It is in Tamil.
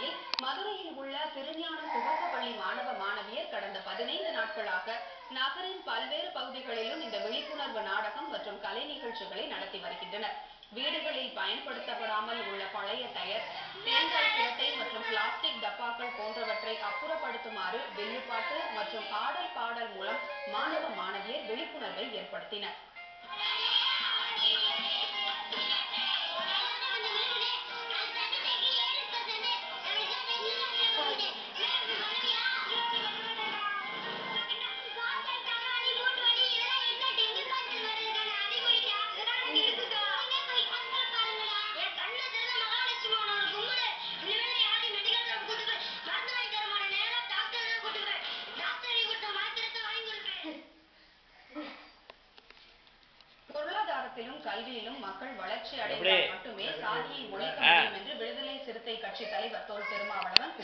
வகையில் மதுரையில் உள்ள திருஞான துவக்கப்பள்ளி மாணவ மாணவியர் கடந்த பதினைந்து நாட்களாக நகரின் பல்வேறு பகுதிகளிலும் இந்த விழிப்புணர்வு நாடகம் மற்றும் கலை நிகழ்ச்சிகளை நடத்தி வருகின்றனர். வீடுகளில் பயன்படுத்தப்படாமல் உள்ள பழைய டயர் தேங்காய் சிரட்டை மற்றும் பிளாஸ்டிக் டப்பாக்கள் போன்றவற்றை அப்புறப்படுத்துமாறு வில்லுப்பாட்டு மற்றும் ஆடல் பாடல் மூலம் மாணவ மாணவியர் விழிப்புணர்வை ஏற்படுத்தினர். பொருளாதாரத்திலும் கல்வியிலும் மக்கள் வளர்ச்சி அடைந்தால்? மட்டுமே சாதியை ஒழிக்க. முடியும் என்று விடுதலை சிறுத்தை கட்சி தலைவர் தொல் திருமாவளவன்